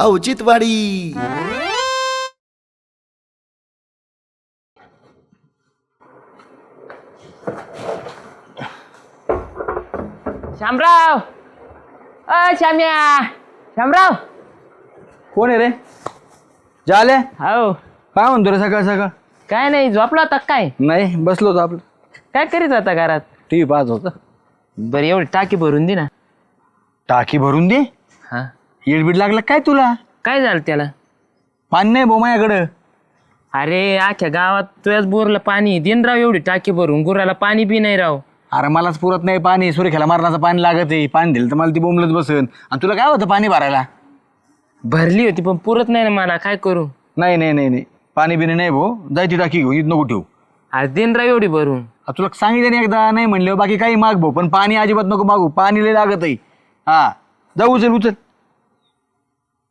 औचित्यवाडी. शामराव! अ शाम्या! शामराव! कोण आहे रे? झाले हो. काय म्हणतो रे सकाळ सकाळ? काय नाही झोपला होता काय? नाही बसलो होतो आपलं. काय करीत होता घरात? टी व्ही पाहत होता. बरं एवढी टाकी भरून दे ना. टाकी भरून दे? हा. येडबीड लागला काय तुला? काय झालं त्याला? पाणी नाही भाऊ माझ्याकडं. अरे आख्या गावात तुझ्याच बोरला पाणी. दिन राव एवढी टाकी भरून गुराला पाणी बी नाही राव. अरे मलाच पुरत नाही पाणी. सुरेखाला मारण्याचं पाणी लागत आहे पाणी दिलं तर मला ती बोंबलत बसन. आणि तुला काय होतं पाणी भरायला? भरली होती पण पुरत नाही ना मला. काय करू? नाही नाही नाही नाही. पाणी बिणी नाही भाऊ. जायची टाकी घेऊ इथं नको ठेवू. अरे दिन राव एवढी भरून. आ, तुला सांगितलं नाही एकदा नाही म्हणलं. बाकी काही माग भाऊ पण पाणी अजिबात नको मागू. पाणी लय लागत आहे हा जाऊ उचल उचल.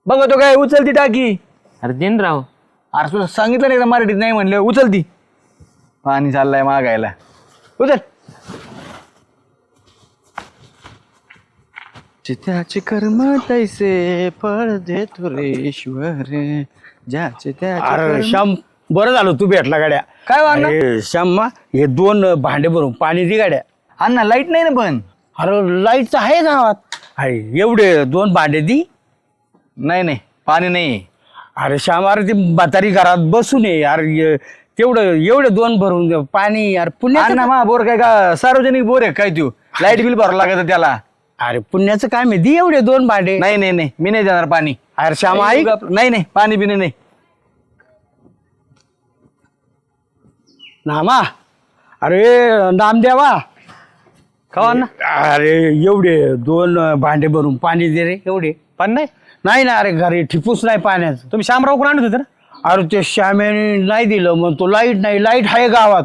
बघतो काय उचल ती टाकी. अरे दिन राव. अरे तुला सांगितलं नाही एकदा मराठीत नाही म्हणलं? उचल ती पाणी चाललंय मागायला. उचल. चित्याचे कर्म तैसे फळ देतो रे ईश्वर ज्याचे अरे श्याम बरं झालं तू भेटला गाड्या. काय वागणं? अरे श्याम मा, हे दोन भांडे भरून पाणी दे गाड्या. अण्णा लाइट नाही ना पण? अरे लाइट आहे गावात. अरे एवढे दोन भांडे दी. नाही नाही. पाणी नाही अरे श्याम अरे ती म्हातारी घरात बसून ये अरे ये- तेवढं एवढे दोन भरून दे. पाणी यार पुण्याचं अण्णा मा बोर काय का सार्वजनिक बोर आहे काय तू? लाइट बिल भरावं लागत त्याला. अरे पुण्याचं काय मी? दी एवढे दोन भांडे. नाही नाही नाही. मी नाही देणार पाणी. अरे श्याम ऐक. नाही नाही. पाणी बिणी नाही. नामा. अरे नामदेवा. का ना अरे एवढे दोन भांडे भरून पाणी दे रे एवढे. पण नाही? नाही ना अरे घरी ठिपूस नाही पाण्याचं. तुम्ही शामराव कोण आणत होते ना? अरे ते श्यामेने नाही दिलं मग तो लाइट नाही लाइट आहे गावात.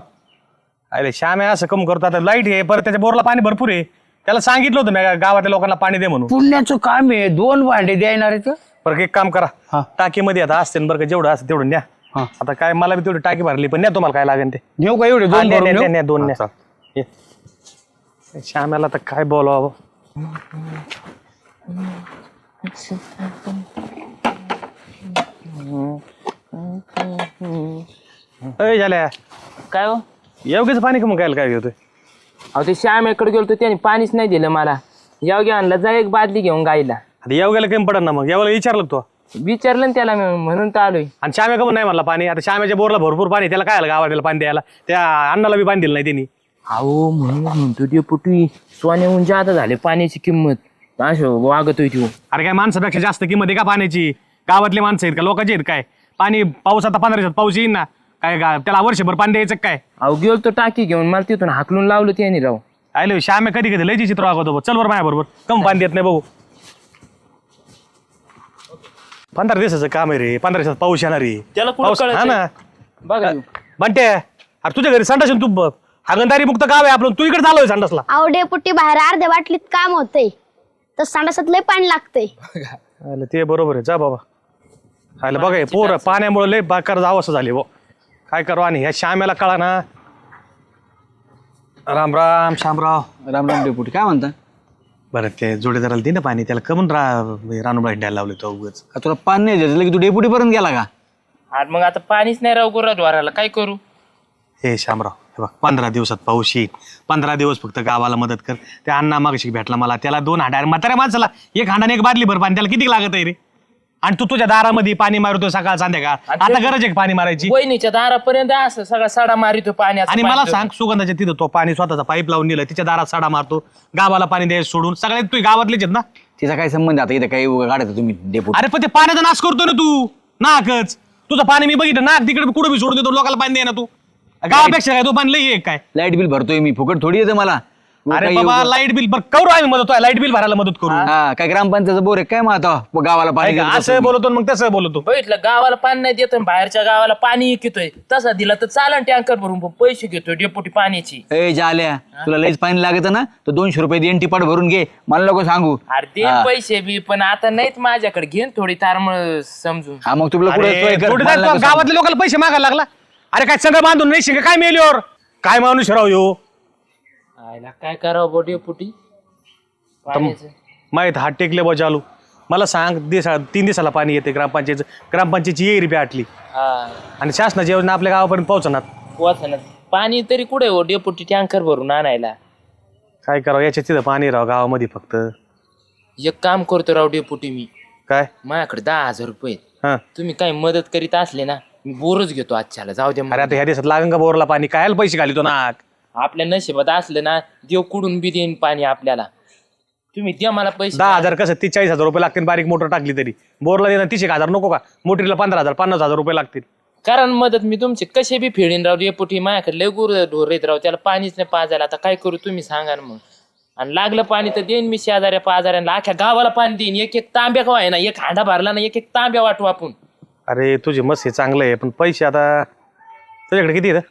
अरे श्याम आहे असं कम करतो आता लाइट आहे परत त्याच्या बोरला पाणी भरपूर आहे. त्याला सांगितलं होतं मी गावातल्या लोकांना पाणी दे म्हणून. पुण्याचं काम आहे दोन भांडे द्यायणार आहे तर? बरं एक काम करा. हा. टाकीमध्ये आता असते ना बरं का जेवढं असतं तेवढं न्या. हा. आता काय मला बी तेवढी टाकी भरली पण न्या तुम्हाला काय लागेल ते. नेऊ का एवढे हा, दोन न्या, भरून न्या, नेऊ? न्या, दोन न्या. ये. श्यामाला तर काय बोलावं? अय झाल्या. काय हो? योग्यच पाणी का मग काय काय घेतोय अहो ते श्यामेकडे गेलो तर त्याने पाणीच नाही दिलं मला. याव आणला जा एक बादली घेऊन गाईला. आता येवग्याला कमी पडत ना मग. येवला विचारलं तो. विचारलं ना त्याला मी म्हणून तर आलोय. आणि श्याम्या का नाही म्हणला पाणी? आता श्याम्याच्या बोरला भरपूर पाणी त्याला काय आलं गावाला पाणी द्यायला? त्या अण्णाला बी पाणी दिलं नाही त्यांनी. अहो म्हणून म्हणतो डेपुटी सोन्याहून जादा झाले पाण्याची किंमत. असं वागतोय तू अरे काय माणसापेक्षा जास्त किंमत आहे का पाण्याची? गावातले माणसं आहेत का? लोकांचे आहेत काय? पाणी पाऊस आता पंधरा दिवसात पाऊस येईन ना. काय गा- त्याला वर्षभर पाणी द्यायचं का काय? अहो गेलो तो टाकी घेऊन. मला तिथून हाकलून लावलं त्याने राव. आले श्याम्या कधी कधी लयची चित्र वागवतो चल बरं माझ्या बरोबर. कम पाणी देत नाही बघू. पंधरा दिवसाचं काम आहे रे. पंधरा दिवसात पाऊस येणार आहे. त्याला कुठं पाऊस कळतंय? हा ना. बघा म्हणते अरे तुझ्या घरी संडास आहे ना तू हागंदारी मुक्त गाव आहे आपलं. तू इकडे चाललोय संडासला. आवडे पुट्टी बाहेर अर्ध्या बाटलीत काम होतंय. तर सांडासात लय पाणी लागतंय. आलं ते बरोबर आहे. जा बाबा. आलं बघा हे पोर पाण्यामुळे लय बाकार अवस्था झाली बो काय करू आणि ह्या श्यामेला कळा ना. राम राम श्यामराव. राम राम डेपुटी. काय म्हणता? बरं ते जोडीदाराला दे ना पाणी. त्याला कमून रा रानूबाई द्यायला लावले तो उगच. का तुला पाणी नाही द्यायचं? की तू डेपुटी पर्यंत गेला का? आज मग आता पाणीच नाही राव गुराद्वाराला काय करू? हे श्यामराव हे बघ पंधरा दिवसात पाऊस येईल. पंधरा दिवस फक्त गावाला मदत कर. त्या अण्णा मागशी भेटला मला. त्याला दोन हांडा. म्हाताऱ्या माणसाला एक हांडा आणि एक बादली भर पाणी. त्याला किती लागत आहे रे? आणि तू तुझ्या दारामध्ये पाणी मारतो सकाळ संध्याकाळ. आता गरज आहे का पाणी मारायची? वहिनीच्या दारापर्यंत असं सगळा सडा मारितो पाण्याचा आणि मला सांग सुगंधाच्या तिथं तो पाणी स्वतःचा पाईप लावून दिलं तिच्या दारात साडा मारतो. गावाला पाणी द्यायला सोडून. सगळे तू गावातलेच आहेत ना? तिचा काय संबंध आता इथं काही उगा काढायचं तुम्ही डेपुटी. अरे पण ते पाण्याचा नाश करतो ना तू. नाकच. तुझं पाणी मी बघितलं. नाक तिकडे कुठं बी सोडून देतो. लोकांना पाणी दे ना तू. गावापेक्षा काय तो पाणी लई आहे काय? लाइट बिल भरतोय मी. फुकट थोडी येतं मला. अरे बाबा लाइट बिल बरं करू आम्ही मदत लाइट बिल भरायला मदत करू. हा काय ग्रामपंचायत बोर आहे काय मग आता? गावाला पाणी ऐका, असं. बोलतो मग तसं बोलतो. बघितलं गावाला पाणी नाही देतो बाहेरच्या गावाला पाणी विकतोय. तसा दिला तर चालन टँकर भरून पण पैसे घेतोय डेपुटी पाण्याची. ए जाल्या तुला लईच पाणी लागत ना? तर दोनशे रुपये देण टिपाट भरून घे. मला नको सांगू. अरे दे हा. पैसे बी पण आता नाहीत माझ्याकडे. घेन थोडी तारमळ समजून. हा मग तुला कुठे अरे, सोय कर, जोडीदार मला तो नको सांगू. गावातल्या लोकांना पैसे मागायला लागला? अरे काय सगळं बांधून नाही शिंग? काय मेल्यावर? काय माणूस राव यो आयला काय करावं बो डेपुटी पाण्याचं. माहीत हात टेकले बा चालू मला सांग दिवसा तीन दिवसाला पाणी येते ग्रामपंचायत ग्रामपंचायतची येरी बी आटली. हा. आणि शासनाची योजना आपल्या गावापर्यंत पोहोचणार वाचना पाणी तरी कुठे हो डेपुटी टँकर भरून आणायला. काय करावं? याच्या तिथं पाणी राव गावामध्ये फक्त. एक काम करतो राव डेपुटी मी. काय? माझ्याकडे दहा हजार रुपये आहेत. हां. तुम्ही काही मदत करीत असले ना बोरच घेतो आजच्याला जाऊ द्या अरे आता ह्या दिवसात लागन का बोरला पाणी? कायला पैसे घालितो नाक? आपल्या नशिबात असलं ना देव कुडून बी देईन पाणी आपल्याला. तुम्ही द्या मला पैसे. दहा हजार कसं तीस चाळीस हजार रुपये लागतील बारीक मोटर टाकली तरी. बोरला देणं तीस एक हजार नको का? मोटरीला पंधरा हजार पन्नास हजार रुपये लागतील. कारण मदत मी तुमचे कसे बी फेडीन राव डेपुटी माझ्याकडे लय गुरु ढोर येत राव त्याला पाणीच नाही पाजायला. आता काय करू तुम्ही सांगा ना मग. आणि लागलं पाणी तर देईन मी शेजाऱ्या पाजाऱ्यांना. अख्ख्या गावाला पाणी देईन. एक एक तांब्या का ना एक हांडा भरला ना एक एक तांब्या वाटू आपण. अरे तुझे मस्त हे चांगलं आहे पण पैसे आता तुझ्याकडे किती आहेत?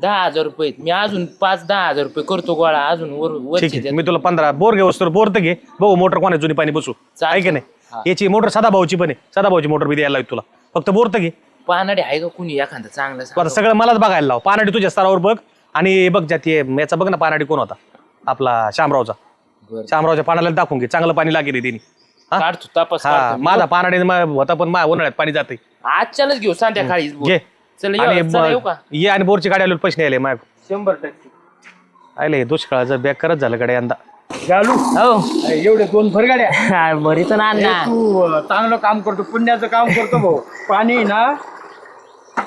दहा हजार रुपये आहेत. मी अजून पाच दहा हजार रुपये करतो गोळा अजून वर ठीक वरचे आहे. मी तुला पंधरा बोर घे वस्तू बोर तर घे. बघू मोटर कोणा जुनी पाणी बसू. आहे की नाही? याची मोटर सदा भाऊची पण आहे. सदा भाऊची मोटर बी द्यायला लागेल तुला. फक्त बोर तर घे. पानाडे आहे का कुणी एखादं चांगलं आता सगळं मलाच बघायला लाव. पानाडी तुझ्या स्तरावर बघ. आणि बघ ज्या ते याचा बघ ना पानाडी कोण होता. आपला शामरावचा. बरं. शामरावच्या पानाला दाखवून घे. चांगलं पाणी लागेल तिने. हा? काढतो तपास हा काढतो. माझा पानाडी होता पण माझ्या उन्हाळ्यात पाणी जाते आजच्यालाच घेऊ संध्याकाळी घे. चल आणि येऊ चला येऊ का? ब- ये आणि बोरची गाडी आलो पैसे नाही माझ्या शंभर टक्के. आले दुष्काळाचं बॅग करत झालं कडे यंदा. हो. एवढे दोन फरगाड्या बरीच ना अण्णा. तू अं, चांगलं काम करतो पुण्याचं काम करतो भाऊ. पाणी ना?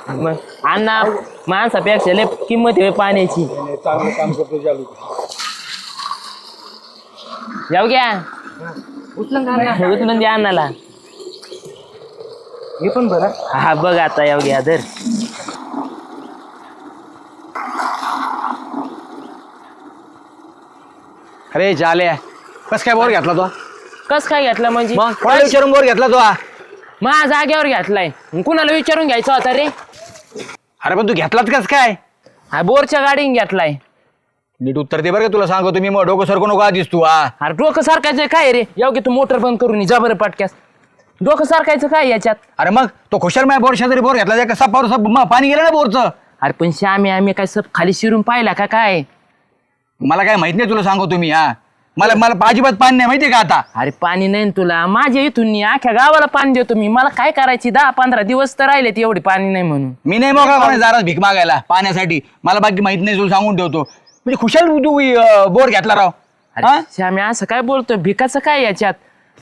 मग? अण्णा माणसापेक्षा लय किंमत आहे पाण्याची. चांगलं काम करतो चालू जाऊ घ्या. उचलून द्या अण्णाला हे पण बरं. हा बघ आता येऊ घ्या धर. अरे झाले कस काय बोर घेतला तो? कस काय घेतला म्हणजे? मग कोणाला विचारून बोर घेतला तो? हा? माझ्या जागेवर घेतलाय. मग कुणाला विचारून घ्यायचा होता रे? अरे पण तू घेतलात कस काय? हा बोरच्या गाडीने घेतलाय. नीट उत्तर दे बरं का तुला सांगतो तुम्ही मग डोकं सरकू नको आधीच तू हा. अरे डोकं सारखायचं काय रे? येऊ की तू मोटर बंद करून जा बरं पटक्यास. डोकं सारखायचं काय याच्यात? अरे मग तो खुशाल माझ्या बोर शेजारी बोर घेतला त्या सपावर सप मग पाणी गेलं ना बोरचं? अरे पण श्यामी आम्ही काय सब खाली शिरून पाहिला का काय? मला काय माहीत नाही तुला सांगतो तुम्ही हा. मला मला अजिबात पाणी नाही माहितीये का आता? अरे पाणी नाही ना तुला. माझ्या इथून नी अख्ख्या गावाला पाणी देतो मी. मला काय करायची? दहा पंधरा दिवस तर राहिले एवढे पाणी नाही म्हणून. मी नाही मोकळा कोणा जारात भीक मागायला पाण्यासाठी. मला बाकी माहीत नाही तुला सांगून ठेवतो. म्हणजे खुशाल तू अं, बोर घेतला राव. हा? अरे असं काय बोलतोय? भिकाचं काय याच्यात?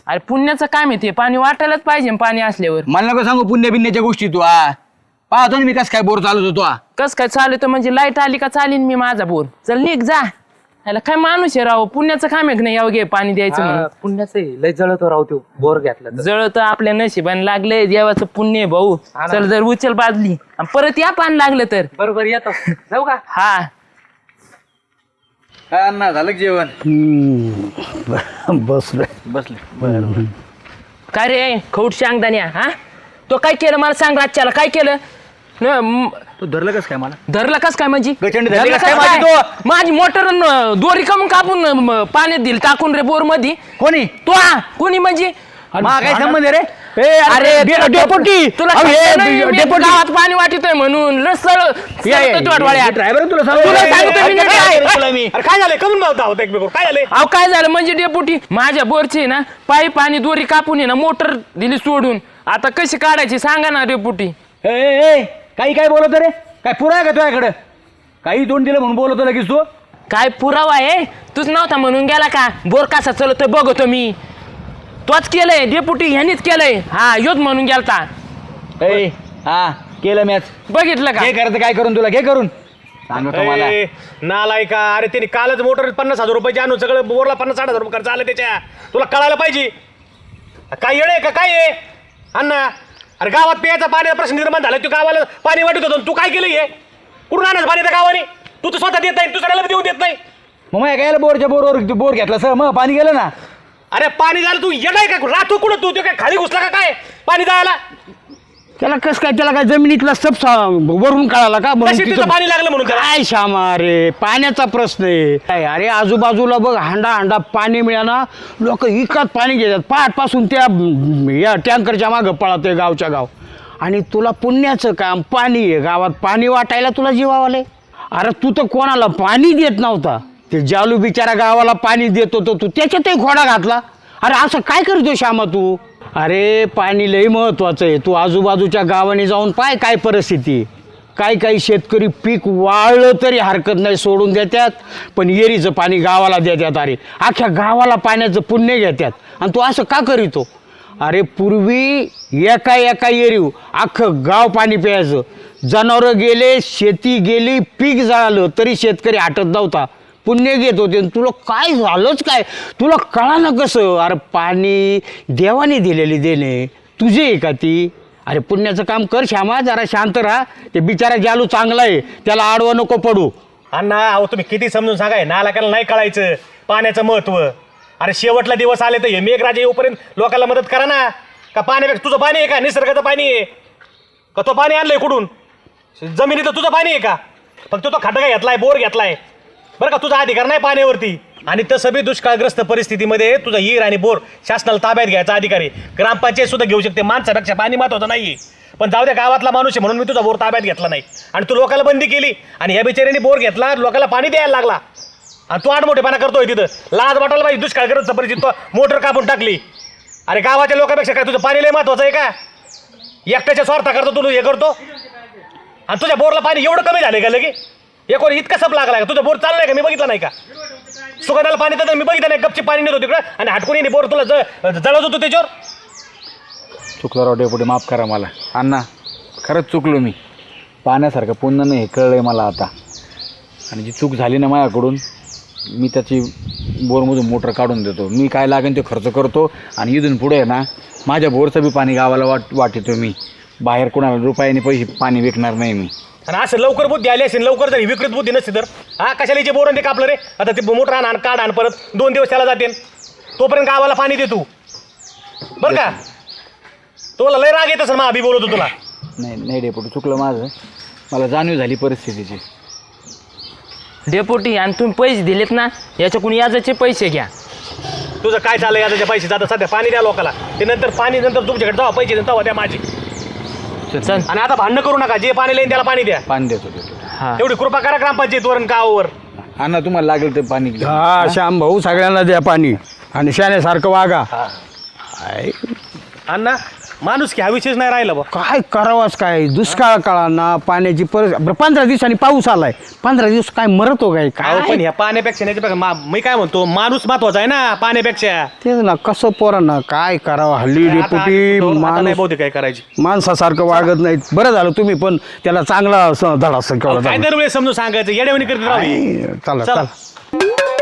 अरे पुण्याचं काम येते पाणी वाटायलाच पाहिजे ना पाणी असल्यावर. मला नको सांगू पुण्य बिन्याच्या गोष्टी तू हा. पाहतो ना मी कस काय बोर चालवत होतो हा. कस काय चालू म्हणजे लाइट आली का चालीन मी माझा बोर. चल निघ जा. याला काय माणूस आहे राव? पुण्याचं काम आहे की नाही यावं घे पाणी द्यायचं म्हणून? पुण्याचं आहे, लय जळतो राव तो बोर घेतला तर. जळत आपल्या नशिबाने लागले देवाचं पुण्य आहे भाऊ. चल जर उचल बाजली. आणि परत या पाणी लागलं तर. बरोबर येतो. जाऊ का? हा. काय अण्णा झालं का जेवण? बसलोय. बसले. काय रे खौट सांगदान्या हा? तो काय केलं? मला सांग रातच्याला. काय केलं? न, म- तू धरलं कस काय मला? धरलं कस काय म्हणजे? गचंडी धरली धरलं कस काय कसं माझी काय? माझी मोटर दोरी कमून कापून म, पाण्यात दिली टाकून रे बोरमध्ये कोणी? तो हा कोणी म्हणजे? मा काय संबंध आहे रे? अरे डेपुटी! तुला अहो, हे कळतं नाही, मी डेपुटी! गावात पाणी वाटतोय म्हणून. लसळ ड्रायव्हर तुला सांगू तुला सांगतो मी काय. तुला मी. अरे काय झालं? कमी भावता होता एकमेकावर काय झालं? अहो काय झालं? म्हणजे डेपुटी माझ्या बोरची ना पाईप आणि दोरी कापून आहे ना मोटर दिली सोडून. आता कशी काढायची सांगा ना डेपुटी. ए, ए ए, काही काय बोलत रे? काय पुरा आहे का तुझ्याकडं? काही तोंड दिलं म्हणून बोलतो लगेच तू? काय पुरावा आहे? तूच नव्हता म्हणून गेला का? बोर कसा चलतोय बघतो मी. तोच केलंय डेपुटी ह्यानीच केलंय. हा योच म्हणून गेलता. ए हा केलं मॅच बघितलं का? घे करत काय करून तुला घे करून. सांगतो मला ए, नालाय का अरे त्यांनी कालच मोटर पन्नास हजार रुपयाची आणून सगळं बोरला पन्नास साठ हजार रुपये खर्च आला त्याच्या. तुला कळायला पाहिजे. काय येणे का काय आहे? अण्णा अरे गावात प्यायचा पाण्याचा प्रश्न निर्माण झाला तू गावाला पाणी वाटत होतं तू काय केलं हे? कुठून आणायचं पाणी त्या गावाने? तू तर स्वतः देत नाही दुसऱ्याला बी देऊ देत नाही. मग मग काय बोरच्या बोरवर बोर घेतला सर मग पाणी गेलं ना. अरे पाणी झालं तू येणार का? राहतो कुठं? तू ते काय खाली घुसला का काय? पाणी जायला? त्याला कस काय त्याला काय जमिनीतला सब वरून कळाला का? म्हणून तिथं- तिथं पाणी लागलं म्हणून त्याला? काय श्यामा रे? पाण्याचा प्रश्न आहे. काय, अरे आजूबाजूला बघ हांडा हांडा पाणी मिळाना लोक इकत पाणी घेतात. पाठपासून त्या म, या टँकरच्या मागं पळतोय गावच्या गाव. आणि तुला पुण्याचं काम पाणी आहे. गावात पाणी वाटायला तुला जीवावाले अरे तू तर कोणाला पाणी देत नव्हता. ते जालू बिचारा गावाला पाणी देत होतो तू त्याच्यातही घोडा घातला? अरे असं काय करतो श्यामा तू? अरे पाणी लई महत्त्वाचं आहे. तू आजूबाजूच्या गावाने जाऊन पाय काय परिस्थिती काय काही शेतकरी पीक वाळलं तरी हरकत नाही सोडून देतात. पण येरीचं पाणी गावाला देतात अरे. अख्ख्या गावाला पाण्याचं पुण्य घेतात. आणि तू असं का करीतो? अरे पूर्वी एका एका येरीव अख्खं गाव पाणी प्यायचं. जनावरं गेले शेती गेली पीक झालं तरी शेतकरी हटत नव्हता. पुण्य घेत होते. आणि तुला काय झालंच काय? तुला कळा ना कसं? अरे पाणी देवाने दिलेली देणे. तुझे आहे का ती? अरे पुण्याचं काम कर श्यामा जरा शांत राहा. ते बिचारा जालू चांगला आहे. त्याला आडवं नको पडू. अण्णा अहो तुम्ही किती समजून सांगाय? नालाकाला नाही कळायचं. पाण्याचं महत्त्व. अरे शेवटला दिवस आले तर हे मेघराजे येऊपर्यंत लोकांना मदत करा ना. का पाण्यापेक्षा तुझं पाणी आहे का? निसर्गाचं पाणी आहे. का तो पाणी आणलंय कुठून? जमिनीचं तुझं पाणी आहे का? फक्त तो खटका घेतलाय बोर घेतलाय. बरं का तुझा अधिकार नाही पाण्यावरती. आणि तसं बी दुष्काळग्रस्त परिस्थितीमध्ये तुझा हिर आणि बोर शासनाला ताब्यात घ्यायचा अधिकारी. ग्रामपंचायत सुद्धा घेऊ शकते माणसापेक्षा पाणी महत्वाचं नाही पण जाऊ द्या गावातला माणूस आहे म्हणून मी तुझा बोर ताब्यात घेतला नाही. आणि तू लोकाला बंदी केली आणि ह्या बिचाऱ्याने बोर घेतला लोकाला पाणी द्यायला लागला. आणि तू आडमोठेपणा करतोय तिथं. लाज वाटायला पाहिजे दुष्काळग्रस्त परिस्थिती तो मोटर कापून टाकली. अरे गावाच्या लोकांपेक्षा काय तुझं पाणी लय महत्वाचं आहे का? एकट्याच्या स्वार्थ करतो तू हे करतो. आणि तुझ्या बोरला पाणी एवढं कमी झालं का लगे हे कोणी इतका सप लागला का? तुझा बोर चाललाय का? मी बघितलं नाही का? सुगंधाला पाणी देतात मी बघितलं नाही. गपची पाणी नेतो तिकडं. आणि हटकून बोर तुला ज- जळवत होतो त्याच्यावर? चुकलो राव डेपुटी माफ करा मला. अण्णा खरंच चुकलो मी. पाण्यासारखं पुन्हा नाही हे कळलंय मला आता. आणि जी चूक झाली ना माझ्याकडून मी त्याची बोरमधून मोटर काढून देतो. मी काय लागेल ते खर्च करतो. आणि इथून पुढे आहे ना माझ्या बोरचं बी पाणी गावाला वाट वाटितो मी. बाहेर कोणाला रुपयाने पैसे पाणी विकणार नाही मी. आणि असं लवकर बुद्धी आली असेल लवकर जरी विकृत बुद्धी नसती तर हा कशाला जे बोरण ते कापलं रे? आता ते मोटर आण आणि काढ आण परत. दोन दिवस त्याला जाते. तोपर्यंत गावाला पाणी दे तू. बरं का? तुला लय राग येत असेल मा बी बोलतो तुला. नाही नाही डेपुटी चुकलं माझं. मला जाणीव झाली परिस्थितीची. डेपुटी आणि तुम्ही पैसे दिलेत ना याच्याकडून याजाचे पैसे घ्या. तुझं काय चाललंय आता त्या पैसे? जातात सध्या पाणी द्या लोकाला. ते नंतर पाणी नंतर तुमच्याकडे जावा पैसे देऊन तेव्हा द्या माझी. चल. आणि आता भांडणं करू नका. जे पाणी लाईन त्याला पाणी द्या. पाणी देतो हा. एवढी कृपा करा ग्रामपंचायतीवर आणि गावावर. अण्णा तुम्हाला लागेल ते पाणी हा श्याम भाऊ सगळ्यांना द्या पाणी. आणि शाण्यासारखं वागा. काय अण्णा माणूस की हा विषयच नाही राहिला बा. काय करावाच काय? दुष्काळ काळांना पाण्याची परिस्थिती बरं पंधरा दिवसांनी पाऊस आलाय. पंधरा दिवस काय मरत हो काय? अहो, पण काय ह्या पाण्यापेक्षा नाही मा- मी काय म्हणतो माणूस महत्त्वाचा आहे ना पाण्यापेक्षा. तेच ना कसं पोरांना काय करावं? हल्ली आता- डेपुटी आता नाही माणूस बहुतेक काय करायची. माणसासारखं वागत नाहीत. बरं झालं तुम्ही पण त्याला चांगला स- धडा अहो, शिकवला काय दरवेळेस समजून सांगायचं येड्यावणी करत राहू. चला चला. चला.